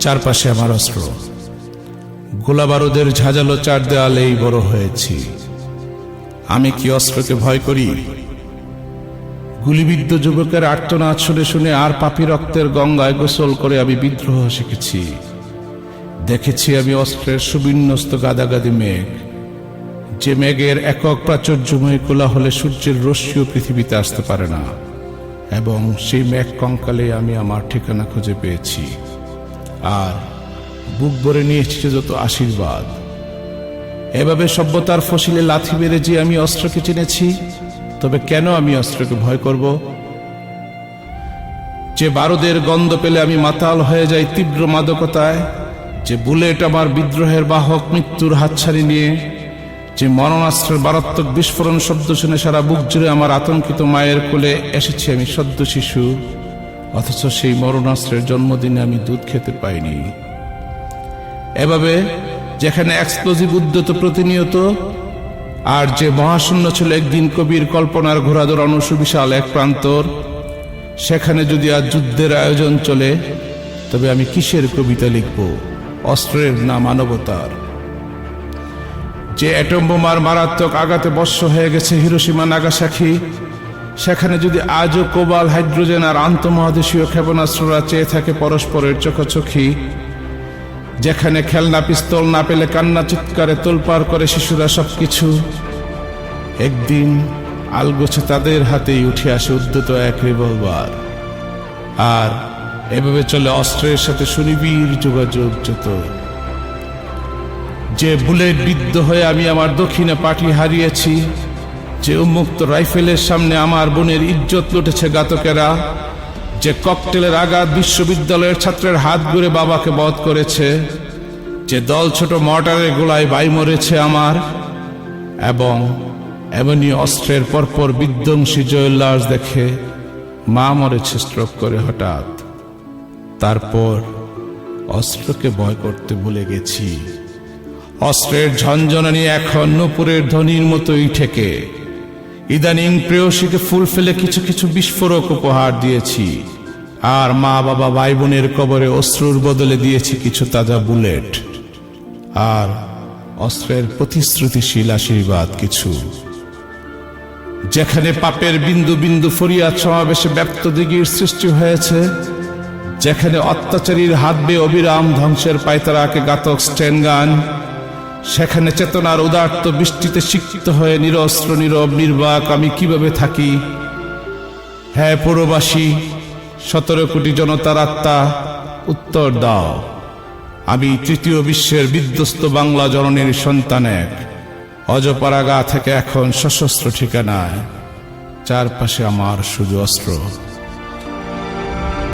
চারপাশে আমার অস্ত্র। গোলা বারুদের ঝাঁঝালো চার দেওয়ালেই বড় হয়েছি। আমি কি অস্ত্রকে ভয় করি? গুলিবিদ্ধ যুবকের আর্তনাদ শুনে শুনে আর পাপি রক্তের গঙ্গায় গোসল করে আমি বিদ্রোহ শিখেছি। দেখেছি আমি অস্ত্রের সুবিন্যস্ত গাদাগাদি মেঘ। যে মেঘের একক প্রাচুর্যময় কোলা হলে সূর্যের রশ্মিও পৃথিবীতে আসতে পারে না। এবং সেই মেঘ কঙ্কালে আমি আমার ঠিকানা খুঁজে পেয়েছি। আর বুক ভরে নিয়েছি যত আশীর্বাদ। এভাবে সভ্যতার ফসিলে লাথি মেরে যে আমি অস্ত্রকে চিনেছি তবে কেন আমি অস্ত্রকে ভয় করব? যে বারুদের গন্ধ পেলে আমি মাতাল হয়ে যাই তীব্র মাদকতায়, যে বুলেট আমার বিদ্রোহের বাহক মৃত্যুর হাতছানি নিয়ে, যে মরণাস্ত্রের মারাত্মক বিস্ফোরণ শব্দ শুনে সারা বুক জুড়ে আমার আতঙ্কিত মায়ের কোলে এসেছি আমি সদ্য শিশু। অথচ সেই মরণাস্ত্রের জন্মদিনে আমি দুধ খেতে পাইনি। এভাবে যেখানে এক্সপ্লোজিভ উদ্যত প্রতিনিয়ত, আর যে মহাশূন্য ছিল একদিন কবির কল্পনার ঘোরাদৌড়ানো সুবিশাল এক প্রান্তর, সেখানে যদি আজ যুদ্ধের আয়োজন চলে, তবে আমি কিসের কবিতা লিখব? অস্ত্রের না মানবতার? যে অ্যাটম বোমার মারাত্মক আঘাতে বর্ষ হয়ে গেছে হিরোসীমা নাগাসাখি সেখানে যদি আজও কোবাল হাইড্রোজেন আর আন্তঃমহাদেশীয় ক্ষেপণাস্ত্ররা চেয়ে থাকে পরস্পরের চোখাচোখি, যেখানে খেলনা, পিস্তল না পেলে কান্না, চিৎকারে তোলপার করে শিশুরা সবকিছু, একদিন আলগোছে তাদের হাতেই উঠে আসে উদ্যত এক রিভলভার আর এভাবে চলে অস্ত্রের সাথে সুনিবিড় যোগাযোগ যত। যে বুলেট বিদ্ধ হয়ে আমি আমার দক্ষিণে পাটি হারিয়েছি যে উন্মুক্ত রাইফেলের সামনে আমার বোনের ইজ্জত লুটেছে গাতকেরা যে ককটেলের আঘাত বিশ্ববিদ্যালয়ের ছাত্রের হাত ঘুরে বাবাকে বধ করেছে, যে দল ছোট মর্টারের গোলায় বাই মরেছে আমার, এবং এমনই অস্ত্রের পরপর বিধ্বংসী জয়োল্লাস দেখে মা মরেছে স্ট্রোক করে হঠাৎ। তারপর অস্ত্রকে ভয় করতে ভুলে গেছি। অস্ত্রের ঝঞ্ঝনানি এখন নূপুরের ধ্বনির মতোই ঠেকে। ইদানিং প্রেয়সীকে ফুল ফেলে কিছু কিছু বিস্ফোরক উপহার দিয়েছি। আর মা বাবা ভাই বোনের কবরে অশ্রুর বদলে দিয়েছি কিছু তাজা বুলেট। আর অস্ত্রের প্রতিশ্রুতিশীল আশীর্বাদ কিছু। যেখানে পাপের বিন্দু বিন্দু ফরিয়াদ সমাবেশে ব্যপ্ত দিঘির সৃষ্টি হয়েছে, যেখানে অত্যাচারীর হাত বেয়ে অবিরাম ধ্বংসের পায়তারাকে ঘাতক স্টেন গান সেখানে চেতনার উদার্ত বৃষ্টিতে শিক্ষিত হয়ে নিরস্ত্র নীরব নির্বাক আমি কীভাবে থাকি? হ্যাঁ পুরবাসী, সতেরো কোটি জনতার আত্মা, উত্তর দাও। আমি তৃতীয় বিশ্বের বিধ্বস্ত বাংলা জননীর সন্তান এক। অজপাড়াগা থেকে এখন সশস্ত্র ঠিকানায়। চারপাশে আমার শুধু অস্ত্র।